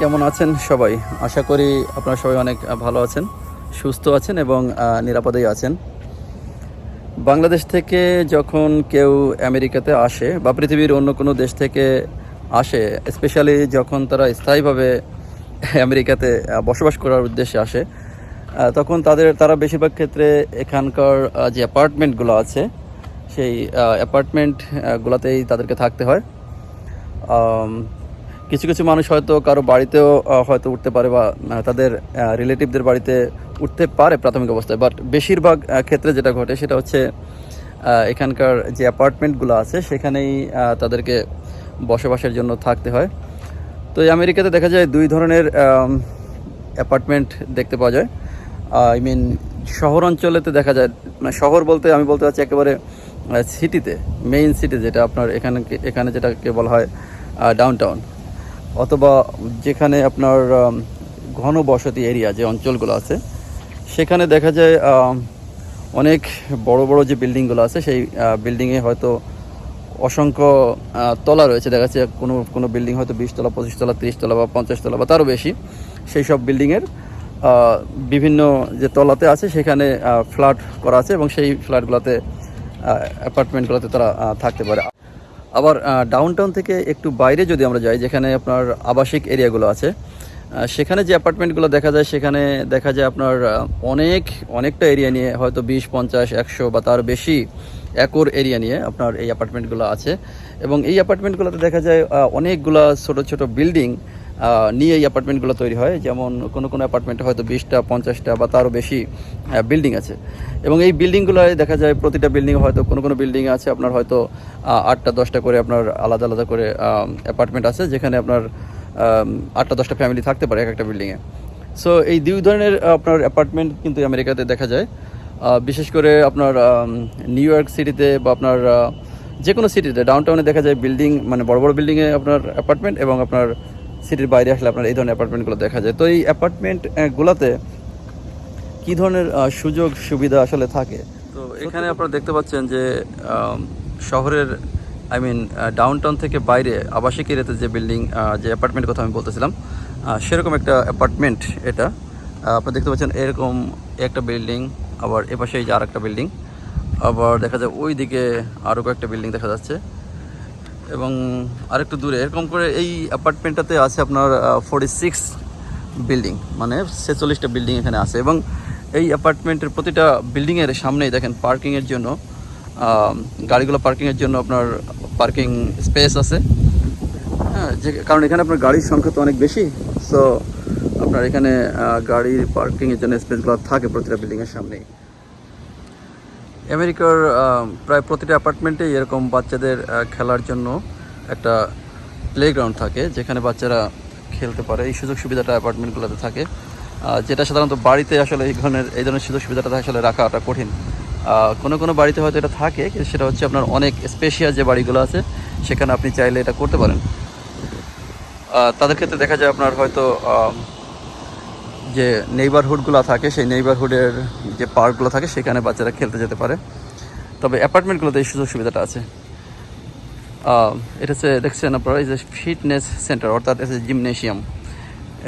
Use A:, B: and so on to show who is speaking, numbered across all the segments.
A: কেমন আছেন সবাই? আশা করি আপনারা সবাই অনেক ভালো আছেন, সুস্থ আছেন এবং নিরাপদেই আছেন। বাংলাদেশ থেকে যখন কেউ আমেরিকাতে আসে বা পৃথিবীর অন্য কোনো দেশ থেকে আসে স্পেশালি যখন তারা স্থায়ীভাবে আমেরিকাতে বসবাস করার উদ্দেশ্যে আসে তখন তাদের, তারা বেশিরভাগ ক্ষেত্রে এখানকার যে অ্যাপার্টমেন্টগুলো আছে, সেই অ্যাপার্টমেন্টগুলোতেই তাদেরকে থাকতে হয়। কিছু কিছু মানুষ হয়তো কারও বাড়িতেও হয়তো উঠতে পারে বা তাদের রিলেটিভদের বাড়িতে উঠতে পারে প্রাথমিক অবস্থায়। বাট বেশিরভাগ ক্ষেত্রে যেটা ঘটে সেটা হচ্ছে এখানকার যে অ্যাপার্টমেন্টগুলো আছে সেখানেই তাদেরকে বসবাসের জন্য থাকতে হয়। তো আমেরিকাতে দেখা যায় দুই ধরনের অ্যাপার্টমেন্ট দেখতে পাওয়া যায়। আই মিন শহর অঞ্চলেতে দেখা যায় মানে শহর বলতে, আমি বলতে চাচ্ছি একেবারে সিটিতে মেইন সিটি যেটা আপনার এখানে এখানে যেটাকে বলা হয় ডাউন টাউন অথবা যেখানে আপনার ঘন বসতি এরিয়া যে অঞ্চলগুলো আছে, সেখানে দেখা যায় অনেক বড় বড় যে বিল্ডিংগুলো আছে, সেই বিল্ডিংয়ে হয়তো অসংখ্য তলা রয়েছে। দেখা যাচ্ছে কোনো কোনো বিল্ডিং হয়তো বিশ তলা, পঁচিশ তলা, তিরিশ তলা বা পঞ্চাশ তলা বা তারও বেশি। সেই সব বিল্ডিংয়ের বিভিন্ন যে তলাতে আছে, সেখানে ফ্ল্যাট করা আছে এবং সেই ফ্ল্যাটগুলোতে অ্যাপার্টমেন্টগুলোতে তারা থাকতে পারে। আবার ডাউন টাউন থেকে একটু বাইরে যদি আমরা যাই, যেখানে আপনার আবাসিক এরিয়াগুলো আছে সেখানে যে অ্যাপার্টমেন্টগুলো দেখা যায়, সেখানে দেখা যায় আপনার অনেক, অনেকটা এরিয়া নিয়ে হয়তো বিশ, পঞ্চাশ, একশো বা তার বেশি একর এরিয়া নিয়ে আপনার এই অ্যাপার্টমেন্টগুলো আছে। এবং এই অ্যাপার্টমেন্টগুলোতে দেখা যায় অনেকগুলো ছোট ছোট বিল্ডিং নিয়ে এই অ্যাপার্টমেন্টগুলো তৈরি হয়। যেমন কোনো কোনো অ্যাপার্টমেন্টে হয়তো বিশটা, পঞ্চাশটা বা তারও বেশি বিল্ডিং আছে। এবং এই বিল্ডিংগুলোয় দেখা যায় প্রতিটা বিল্ডিং হয়তো কোনো কোনো বিল্ডিং আছে, আপনার হয়তো আটটা, দশটা করে আপনার আলাদা আলাদা করে অ্যাপার্টমেন্ট আছে, যেখানে আপনার আটটা, দশটা ফ্যামিলি থাকতে পারে এক একটা বিল্ডিংয়ে সো এই দুই ধরনের আপনার অ্যাপার্টমেন্ট কিন্তু আমেরিকাতে দেখা যায়। বিশেষ করে আপনার নিউ ইয়র্ক সিটিতে বা আপনার যে কোনো সিটিতে ডাউন টাউনে দেখা যায় বিল্ডিং মানে বড় বড় বিল্ডিংয়ে আপনার অ্যাপার্টমেন্ট এবং আপনার সিটির বাইরে আসলে আপনার এই ধরনের অ্যাপার্টমেন্টগুলো দেখা যায়। তো এই অ্যাপার্টমেন্টগুলোতে কি ধরনের সুযোগ সুবিধা আসলে থাকে? তো এখানে আপনারা দেখতে পাচ্ছেন যে শহরের আই মিন ডাউন টাউন থেকে বাইরে আবাসিক এরিয়াতে যে বিল্ডিং যে অ্যাপার্টমেন্ট কথা আমি বলতেছিলাম সেরকম একটা অ্যাপার্টমেন্ট এটা। আহ, আপনারা দেখতে পাচ্ছেন এরকম একটা বিল্ডিং আবার এপাশে এই যে আর একটা বিল্ডিং আবার দেখা যায় ওই দিকে আরও কয়েকটা বিল্ডিং দেখা যাচ্ছে। এবং আরেকটু দূরে। এরকম করে এই অ্যাপার্টমেন্টটাতে আছে আপনার ফোর্টি সিক্স বিল্ডিং মানে ছেচল্লিশটা বিল্ডিং এখানে আছে। এবং এই অ্যাপার্টমেন্টের প্রতিটা বিল্ডিংয়ের সামনেই দেখেন পার্কিংয়ের জন্য গাড়িগুলো পার্কিংয়ের জন্য আপনার পার্কিং স্পেস আছে। হ্যাঁ যে, কারণ এখানে আপনার গাড়ির সংখ্যা তো অনেক বেশি সো আপনার এখানে গাড়ির পার্কিংয়ের জন্য স্পেসগুলো থাকে প্রতিটা বিল্ডিংয়ের সামনেই। আমেরিকার প্রায় প্রতিটা অ্যাপার্টমেন্টে এরকম বাচ্চাদের খেলার জন্য একটা প্লেগ্রাউন্ড থাকে, যেখানে বাচ্চারা খেলতে পারে। এই সুযোগ সুবিধাটা অ্যাপার্টমেন্টগুলোতে থাকে। যেটা সাধারণত বাড়িতে আসলে এই ধরনের এই ধরনের সুযোগ সুবিধাটা আসলে রাখাটা কঠিন। কোনো কোনো বাড়িতে হয়তো এটা থাকে, কিন্তু সেটা হচ্ছে আপনার অনেক স্পেশিয়াল যে বাড়িগুলো আছে, সেখানে আপনি চাইলে এটা করতে পারেন। তাদের ক্ষেত্রে দেখা যায় আপনার হয়তো যে নেইবারহুডগুলো থাকে, সেই নেইবারহুডের যে পার্কগুলো থাকে, সেখানে বাচ্চারা খেলতে যেতে পারে। তবে অ্যাপার্টমেন্টগুলোতে এই সুযোগ সুবিধাটা আছে। এটা হচ্ছে, দেখছেন আপনারা, এই যে ফিটনেস সেন্টার অর্থাৎ এসে জিমনেশিয়াম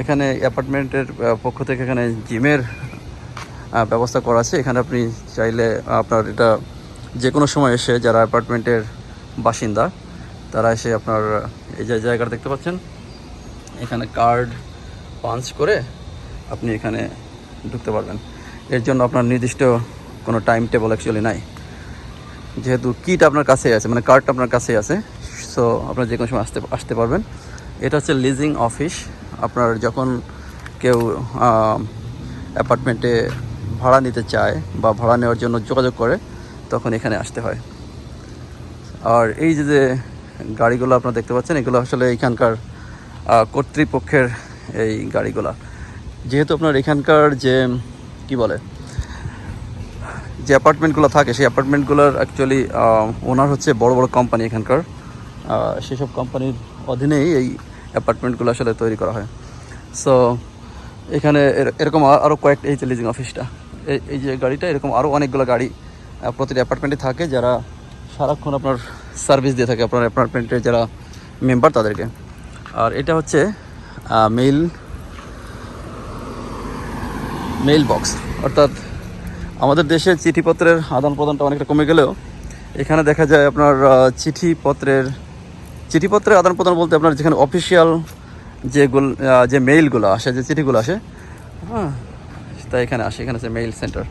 A: এখানে অ্যাপার্টমেন্টের পক্ষ থেকে এখানে জিমের ব্যবস্থা করা আছে। এখানে আপনি চাইলে আপনার এটা যে কোনো সময় এসে যারা অ্যাপার্টমেন্টের বাসিন্দা, তারা এসে আপনার এই যে জায়গাটা দেখতে পাচ্ছেন। এখানে কার্ড পাঞ্চ করে আপনি এখানে ঢুকতে পারবেন। এর জন্য আপনার নির্দিষ্ট কোনো টাইম টেবল অ্যাকচুয়ালি নাই। যেহেতু কিট আপনার কাছেই আছে মানে কার্ডটা আপনার কাছেই আছে সো আপনার যে কোনো সময় আসতে আসতে পারবেন। এটা হচ্ছে লিজিং অফিস আপনার যখন কেউ অ্যাপার্টমেন্টে ভাড়া নিতে চায় বা ভাড়া নেওয়ার জন্য যোগাযোগ করে, তখন এখানে আসতে হয়। আর এই যে যে গাড়িগুলো আপনারা দেখতে পাচ্ছেন, এগুলো আসলে এখানকার কর্তৃপক্ষের এই গাড়িগুলা। যেহেতু আপনার এখানকার যে, কি বলে, যে অ্যাপার্টমেন্টগুলো থাকে, সেই অ্যাপার্টমেন্টগুলোর অ্যাকচুয়ালি ওনার হচ্ছে বড় বড় কোম্পানি এখানকার। সেসব কোম্পানির অধীনেই এই অ্যাপার্টমেন্টগুলো আসলে তৈরি করা হয়। সো এখানে এর- এরকম আরও কয়েকটা, এই যে লিজিং অফিসটা এই এই যে গাড়িটা, এরকম আরও অনেকগুলো গাড়ি প্রতিটি অ্যাপার্টমেন্টে থাকে যারা সারাক্ষণ আপনার সার্ভিস দিয়ে থাকে, আপনার অ্যাপার্টমেন্টের যারা মেম্বার তাদেরকে। আর এটা হচ্ছে মেইল মেইল বক্স অর্থাৎ আমাদের দেশে চিঠিপত্রের আদান প্রদানটা অনেকটা কমে গেলেও এখানে দেখা যায় আপনার চিঠিপত্রের চিঠিপত্রের আদান প্রদান বলতে আপনার যেখানে অফিসিয়াল যেগুলো যে মেইলগুলো আসে, যে চিঠিগুলো আসে হ্যাঁ তা এখানে আসে, এখানে আছে মেইল সেন্টার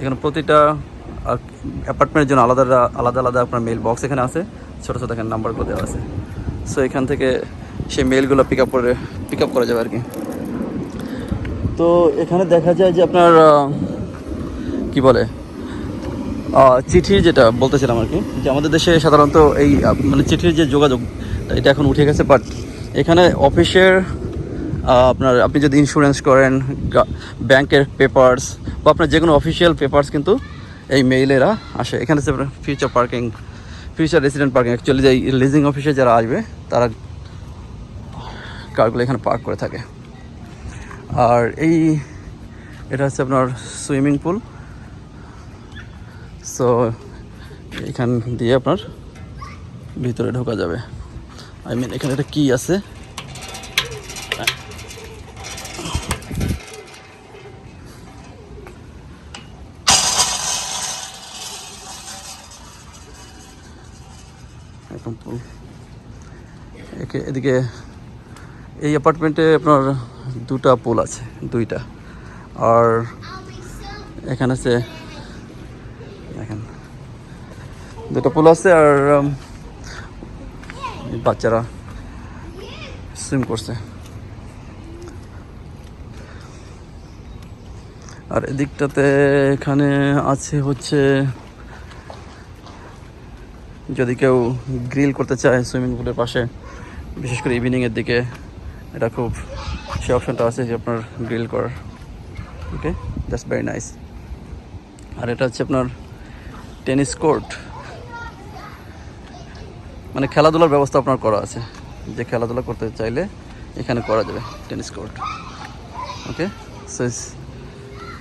A: এখানে প্রতিটা অ্যাপার্টমেন্টের জন্য আলাদা আলাদা আলাদা আপনার মেইল বক্স এখানে আছে, ছোটো ছোটো এখানে নাম্বারগুলো দেওয়া আছে। সো এখান থেকে সেই মেইলগুলো পিক আপ করে পিক আপ করা যাবে আর কি। তো এখানে দেখা যায় যে আপনার কি বলে চিঠি যেটা বলতেছিলাম আর কি, যে আমাদের দেশে সাধারণত এই মানে চিঠির যে যোগাযোগ এটা এখন উঠে গেছে বাট এখানে অফিসের আপনার আপনি যদি ইন্স্যুরেন্স করেন ব্যাংকের পেপার্স বা আপনার যে কোনো অফিসিয়াল পেপার্স কিন্তু এই মেইলেরা আসে। এখানে হচ্ছে future parking future resident parking actually যে লিজিং অফিসে যারা আসবে, তারা কারগুলো এখানে পার্ক করে থাকে। আর এই, এটা হচ্ছে আপনার সুইমিং পুল। সো এখান দিয়ে আপনার ভিতরে ঢোকা যাবে। আই মিন এখানে একটা কি আছে? এদিকে এই অ্যাপার্টমেন্টে আপনার দুটা পুল আছে, দুইটা। আর এখানে আছে, দেখেন, দুটো পুল আছে আর বাচ্চারা সুইম করছে। আর এদিকটাতে এখানে আছে হচ্ছে, যদি কেউ গ্রিল করতে চায় সুইমিং পুলের পাশে, বিশেষ করে ইভিনিংয়ের দিকে এটা খুব, সে অপশনটা আছে যে আপনার গ্রিল করার। ওকে দ্যাটস ভেরি নাইস আর এটা হচ্ছে আপনার টেনিস কোর্ট মানে খেলাধুলার ব্যবস্থা আপনার করা আছে। যে খেলাধুলা করতে চাইলে এখানে করা যাবে tennis court okay so is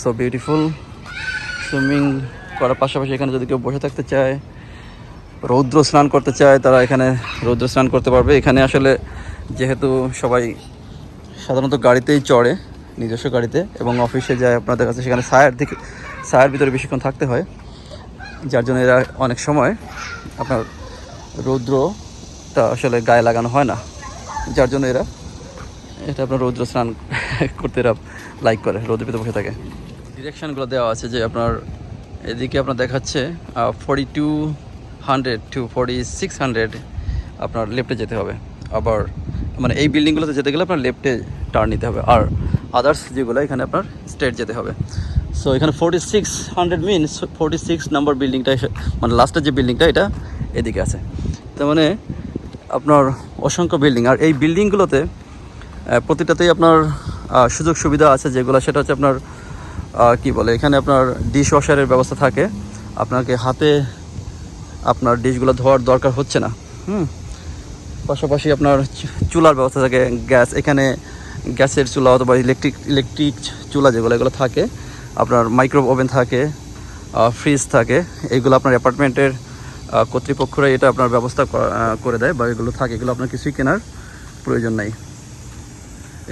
A: so beautiful swimming করার পাশাপাশি এখানে যদি কেউ বসে থাকতে চায়, রৌদ্র স্নান করতে চায়, তারা এখানে রৌদ্র স্নান করতে পারবে। এখানে আসলে যেহেতু সবাই সাধারণত গাড়িতেই চড়ে, নিজস্ব গাড়িতে, এবং অফিসে যায় আপনাদের কাছে, সেখানে ছায়ার দিকে ছায়ার ভিতরে বেশিক্ষণ থাকতে হয়, যার জন্য এরা অনেক সময় আপনার রৌদ্রটা আসলে গায়ে লাগানো হয় না, যার জন্য এরা এটা আপনার রৌদ্র স্নান করতে এরা লাইক করে, রৌদ্রের ভিতরে বসে থাকে। ডিরেকশানগুলো দেওয়া আছে যে আপনার এদিকে আপনার দেখাচ্ছে forty two hundred two forty six hundred আপনার লেফটে যেতে হবে, আবার মানে এই বিল্ডিংগুলোতে যেতে গেলে আপনার লেফটে টার্ন নিতে হবে আর আদার্স যেগুলো, এখানে আপনার স্ট্রেট যেতে হবে। সো এখানে forty six hundred means forty six number বিল্ডিংটা মানে লাস্টের যে বিল্ডিংটা এটা এদিকে আছে। তার মানে আপনার অসংখ্য বিল্ডিং আর এই বিল্ডিংগুলোতে প্রতিটাতেই আপনার সুযোগ সুবিধা আছে যেগুলো, সেটা হচ্ছে আপনার কি বলে, এখানে আপনার ডিশ ওয়াশারের ব্যবস্থা থাকে। আপনাকে হাতে আপনার ডিশগুলো ধোয়ার দরকার হচ্ছে না। হুম? পাশাপাশি আপনার চুলার ব্যবস্থা থাকে, গ্যাস, এখানে গ্যাসের চুলা অথবা ইলেকট্রিক ইলেকট্রিক চুলা যেগুলো, এগুলো থাকে। আপনার মাইক্রো ওভেন থাকে ফ্রিজ থাকে, এগুলো আপনার অ্যাপার্টমেন্টের কর্তৃপক্ষরা এটা আপনার ব্যবস্থা করে দেয় বা এগুলো থাকে, এগুলো আপনার কিছুই কেনার প্রয়োজন নাই।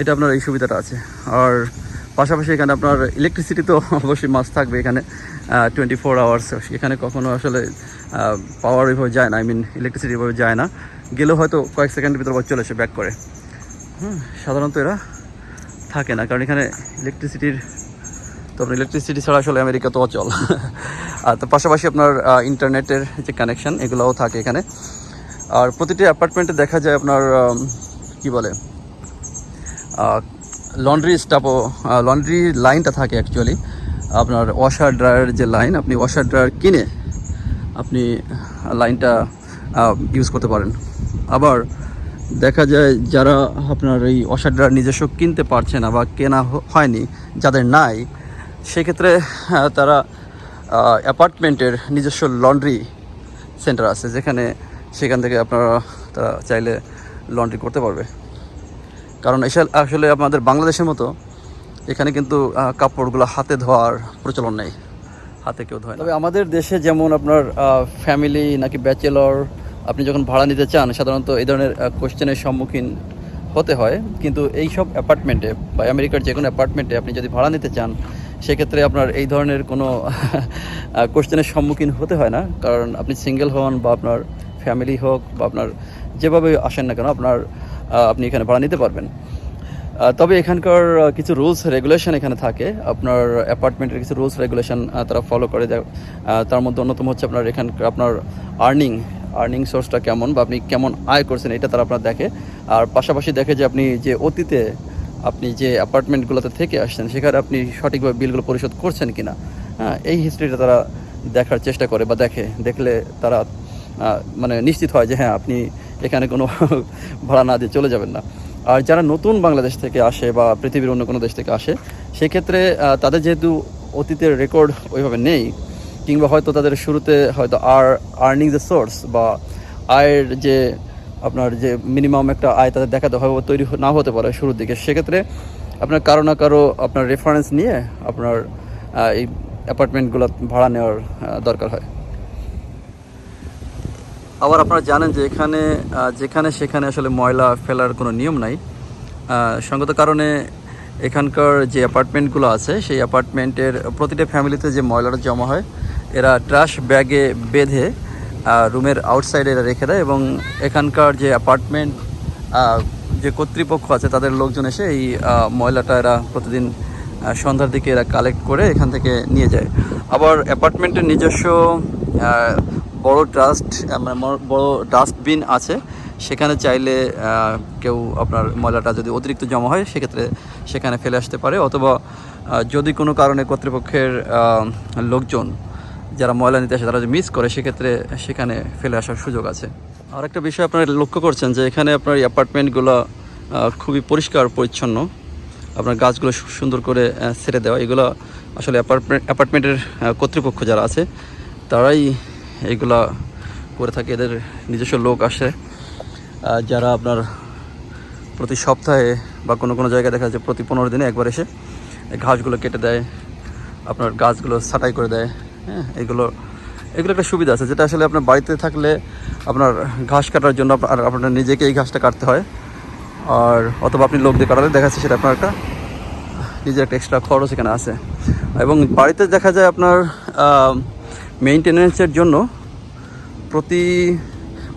A: এটা আপনার এই সুবিধাটা আছে। আর পাশাপাশি এখানে আপনার ইলেকট্রিসিটি তো অবশ্যই মাস থাকবে এখানে টোয়েন্টি ফোর আওয়ার্স এখানে কখনো আসলে পাওয়ার ওইভাবে যায় না আই মিন ইলেকট্রিসিটি ওইভাবে যায় না। গেলেও হয়তো কয়েক সেকেন্ডের ভিতর চলে এসে ব্যাক করে। হুম, সাধারণত এরা থাকে না, কারণ এখানে ইলেকট্রিসিটির তো আপনার ইলেকট্রিসিটি ছাড়া আসলে আমেরিকা তো অচল। আর তার পাশাপাশি আপনার ইন্টারনেটের যে কানেকশন এগুলোও থাকে এখানে। আর প্রতিটি অ্যাপার্টমেন্টে দেখা যায় আপনার কি বলে লন্ড্রি স্টাফও লন্ড্রি লাইনটা থাকে অ্যাকচুয়ালি আপনার ওয়াশার ড্রায়ার যে লাইন আপনি ওয়াশার ড্রায়ার কিনে আপনি লাইনটা ইউজ করতে পারেন। আবার দেখা যায় যারা আপনার এই ওয়াশার ড্রায়ার নিজস্ব কিনতে পারছে না বা কেনা হয়নি, যাদের নাই, সেক্ষেত্রে তারা অ্যাপার্টমেন্টের নিজস্ব লন্ড্রি সেন্টার আছে, যেখানে সেখান থেকে আপনারা, তারা চাইলে লন্ড্রি করতে পারবে। কারণ এসে আসলে আমাদের বাংলাদেশের মতো এখানে কিন্তু কাপড়গুলো হাতে ধোয়ার প্রচলন নেই। হাতে কেউ ধোয়। তবে আমাদের দেশে যেমন আপনার ফ্যামিলি নাকি ব্যাচেলর আপনি যখন ভাড়া নিতে চান, সাধারণত এই ধরনের কোশ্চেনের সম্মুখীন হতে হয়। কিন্তু এই সব অ্যাপার্টমেন্টে বা আমেরিকার যে কোনো অ্যাপার্টমেন্টে আপনি যদি ভাড়া নিতে চান, সেক্ষেত্রে আপনার এই ধরনের কোনো কোশ্চেনের সম্মুখীন হতে হয় না। কারণ আপনি সিঙ্গেল হন বা আপনার ফ্যামিলি হোক বা আপনার যেভাবে আসেন না কেন, আপনার আপনি এখানে ভাড়া নিতে পারবেন। তবে এখানকার কিছু রুলস রেগুলেশন এখানে থাকে। আপনার অ্যাপার্টমেন্টের কিছু রুলস রেগুলেশন তারা ফলো করে। তার মধ্যে অন্যতম হচ্ছে আপনার এখানকার, আপনার আর্নিং আর্নিং সোর্সটা কেমন বা আপনি কেমন আয় করছেন, এটা তারা আপনার দেখে। আর পাশাপাশি দেখে যে আপনি যে অতীতে আপনি যে অ্যাপার্টমেন্টগুলোতে থেকে আসছেন, সেখানে আপনি সঠিকভাবে বিলগুলো পরিশোধ করছেন কিনা হ্যাঁ এই হিস্ট্রিটা তারা দেখার চেষ্টা করে বা দেখে। দেখলে তারা মানে নিশ্চিত হয় যে হ্যাঁ আপনি এখানে কোনো ভাড়া না দিয়ে চলে যাবেন না। আর যারা নতুন বাংলাদেশ থেকে আসে বা পৃথিবীর অন্য কোনো দেশ থেকে আসে, সেক্ষেত্রে তাদের যেহেতু অতীতের রেকর্ড ওইভাবে নেই, কিংবা হয়তো তাদের শুরুতে হয়তো আর আর্নিং দ্য সোর্স বা আয়ের যে আপনার যে মিনিমাম একটা আয় তাদের দেখাতে হয় তৈরি না হতে পারে শুরুর দিকে, সেক্ষেত্রে আপনার কারও না কারও আপনার রেফারেন্স নিয়ে আপনার এই অ্যাপার্টমেন্টগুলো ভাড়া নেওয়ার দরকার হয়। আবার আপনারা জানেন যে এখানে যেখানে সেখানে আসলে ময়লা ফেলার কোনো নিয়ম নাই। সঙ্গত কারণে এখানকার যে অ্যাপার্টমেন্টগুলো আছে, সেই অ্যাপার্টমেন্টের প্রতিটা ফ্যামিলিতে যে ময়লাটা জমা হয়, এরা ট্রাশ ব্যাগে বেঁধে রুমের আউটসাইডে এরা রেখে দেয় এবং এখানকার যে অ্যাপার্টমেন্ট যে কর্তৃপক্ষ আছে, তাদের লোকজন এসে এই ময়লাটা এরা প্রতিদিন সন্ধ্যার দিকে এরা কালেক্ট করে এখান থেকে নিয়ে যায়। আবার অ্যাপার্টমেন্টের নিজস্ব বড় ডাস্ট মানে বড় ডাস্টবিন আছে। সেখানে চাইলে কেউ আপনার ময়লাটা যদি অতিরিক্ত জমা হয়, সেক্ষেত্রে সেখানে ফেলে আসতে পারে। অথবা যদি কোনো কারণে কর্তৃপক্ষের লোকজন যারা ময়লা নিতে আসে, তারা যদি মিস করে, সেক্ষেত্রে সেখানে ফেলে আসার সুযোগ আছে। আর একটা বিষয় আপনারা লক্ষ্য করছেন যে, এখানে আপনার অ্যাপার্টমেন্টগুলো খুবই পরিষ্কার, পরিচ্ছন্ন। আপনার গাছগুলো সুন্দর করে ছেড়ে দেওয়া। এগুলো আসলে অ্যাপার্টমেন্ট অ্যাপার্টমেন্টের কর্তৃপক্ষ যারা আছে, তারাই এইগুলা করে থাকে, এদের নিজস্ব লোক আসে। যারা আপনার প্রতি সপ্তাহে বা কোনো কোনো জায়গায় দেখা যাচ্ছে প্রতি পনেরো দিনে একবার এসে ঘাসগুলো কেটে দেয়, আপনার গাছগুলো ছাঁটাই করে দেয়। হ্যাঁ এগুলো এগুলো একটা সুবিধা আছে, যেটা আসলে আপনার বাড়িতে থাকলে আপনার ঘাস কাটার জন্য আর আপনার নিজেকে এই ঘাসটা কাটতে হয়। আর অথবা আপনি লোক দিয়ে কাটালে দেখা যাচ্ছে সেটা আপনার একটা, নিজের একটা এক্সট্রা খরচ এখানে আছে। এবং বাড়িতে দেখা যায় আপনার মেইনটেনেন্সের জন্য প্রতি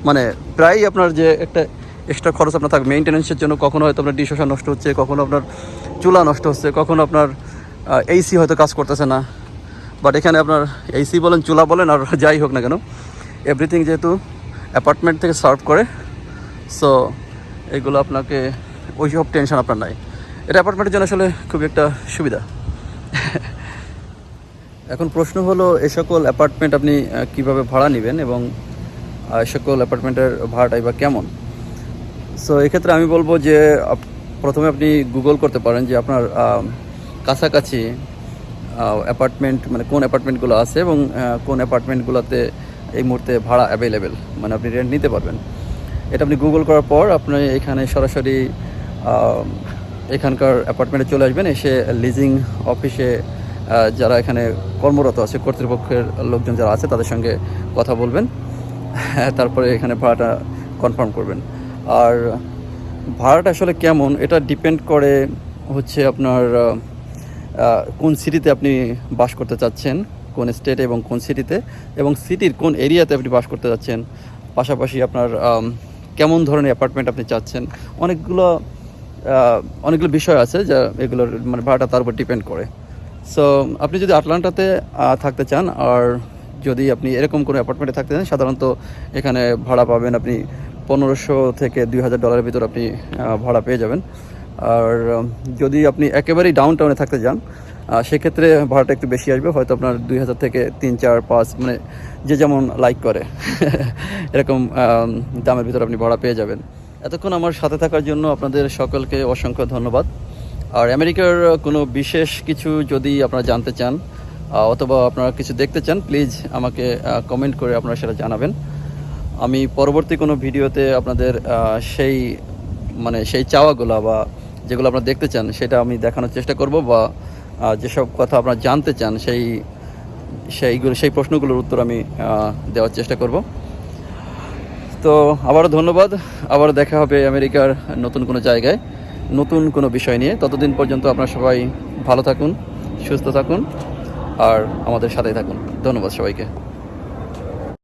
A: মানে প্রায়ই আপনার যে একটা এক্সট্রা খরচ আপনার থাকবে, মেইনটেনেন্সের জন্য কখনো হয়তো আপনার ডিশ নষ্ট হচ্ছে, কখনো আপনার চুলা নষ্ট হচ্ছে, কখনো আপনার এইসি হয়তো কাজ করতেছে না। বাট এখানে আপনার এইসি বলেন, চুলা বলেন, আর যাই হোক না কেন এভরিথিং যেহেতু অ্যাপার্টমেন্ট থেকে সার্ভ করে সো এগুলো আপনাকে ওই সব টেনশন আপনার নাই। এটা অ্যাপার্টমেন্টের জন্য আসলে খুবই একটা সুবিধা। এখন প্রশ্ন হলো, এ সকল অ্যাপার্টমেন্ট আপনি কীভাবে ভাড়া নেবেন এবং এ সকল অ্যাপার্টমেন্টের ভাড়াটাই বা কেমন? সো এক্ষেত্রে আমি বলব যে প্রথমে আপনি গুগল করতে পারেন যে আপনার কাছাকাছি অ্যাপার্টমেন্ট মানে কোন অ্যাপার্টমেন্টগুলো আছে এবং কোন অ্যাপার্টমেন্টগুলোতে এই মুহূর্তে ভাড়া অ্যাভেলেবেল মানে আপনি রেন্ট নিতে পারবেন। এটা আপনি গুগল করার পর আপনি এখানে সরাসরি এখানকার অ্যাপার্টমেন্টে চলে আসবেন, এসে লিজিং অফিসে যারা এখানে কর্মরত আছে, কর্তৃপক্ষের লোকজন যারা আছে, তাদের সঙ্গে কথা বলবেন। তারপরে এখানে ভাড়াটা কনফার্ম করবেন। আর ভাড়াটা আসলে কেমন? এটা ডিপেন্ড করে হচ্ছে আপনার কোন সিটিতে আপনি বাস করতে চাচ্ছেন, কোন স্টেটে এবং কোন সিটিতে এবং সিটির কোন এরিয়াতে আপনি বাস করতে যাচ্ছেন পাশাপাশি আপনার কেমন ধরনের অ্যাপার্টমেন্ট আপনি চাচ্ছেন, অনেকগুলো অনেকগুলো বিষয় আছে যা এগুলোর মানে ভাড়াটা তার উপর ডিপেন্ড করে। সো আপনি যদি আটলান্টাতে থাকতে চান, আর যদি আপনি এরকম কোনো অ্যাপার্টমেন্টে থাকতে চান, সাধারণত এখানে ভাড়া পাবেন আপনি পনেরোশো থেকে দুই হাজার ডলারের ভিতর আপনি ভাড়া পেয়ে যাবেন। আর যদি আপনি একেবারেই ডাউন টাউনে থাকতে যান সেক্ষেত্রে ভাড়াটা একটু বেশি আসবে, হয়তো আপনার দুই হাজার থেকে তিন, চার, পাঁচ মানে যে যেমন লাইক করে, এরকম দামের ভিতর আপনি ভাড়া পেয়ে যাবেন। এতক্ষণ আমার সাথে থাকার জন্য আপনাদের সকলকে অসংখ্য ধন্যবাদ। আর আমেরিকার কোনো বিশেষ কিছু যদি আপনারা জানতে চান অথবা আপনারা কিছু দেখতে চান প্লিজ আমাকে কমেন্ট করে আপনারা সেটা জানাবেন। আমি পরবর্তী কোনো ভিডিওতে আপনাদের সেই মানে সেই চাওয়াগুলো বা যেগুলো আপনারা দেখতে চান, সেটা আমি দেখানোর চেষ্টা করব বা যেসব কথা আপনারা জানতে চান, সেই, সেইগুলো, সেই প্রশ্নগুলোর উত্তর আমি দেওয়ার চেষ্টা করব। তো আবারও ধন্যবাদ। আবার দেখা হবে আমেরিকার নতুন কোনো জায়গায়। নতুন কোনো বিষয় নিয়ে। ততদিন পর্যন্ত আপনারা সবাই ভালো থাকুন, সুস্থ থাকুন, আর আমাদের সাথেই থাকুন। ধন্যবাদ সবাইকে।